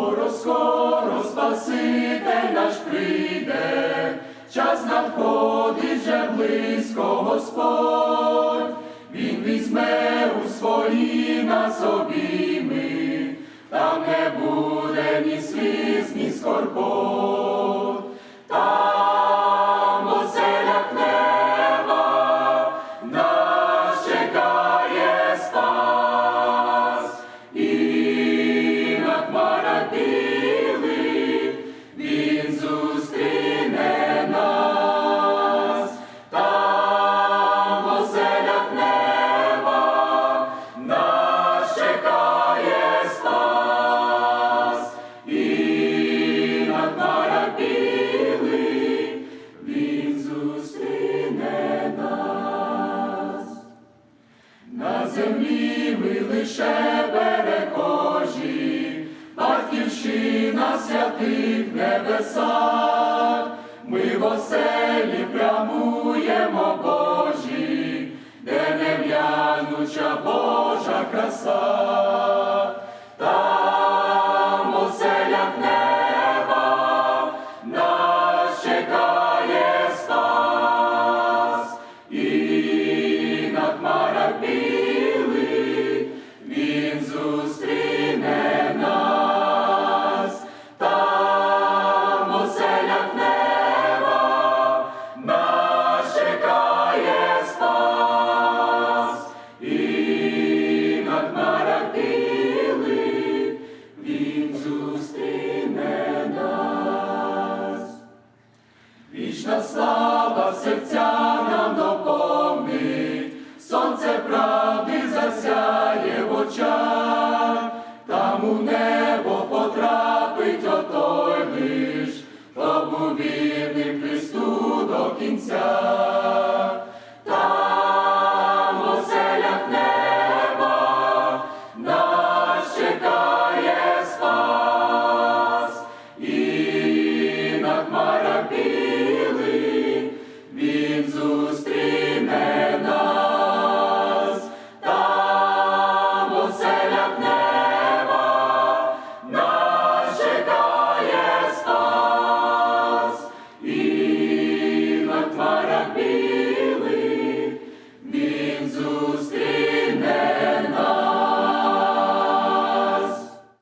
скоро, скоро Спаситель наш прийде, час надходить вже близько Господь, Він візьме у свої на собі ми, там не буде. ще берегожі, батьківщина святих небесах, ми в оселі прямуємо Божі, де не в'януча Божа краса. Jesus Christ. вірним Христу до кінця.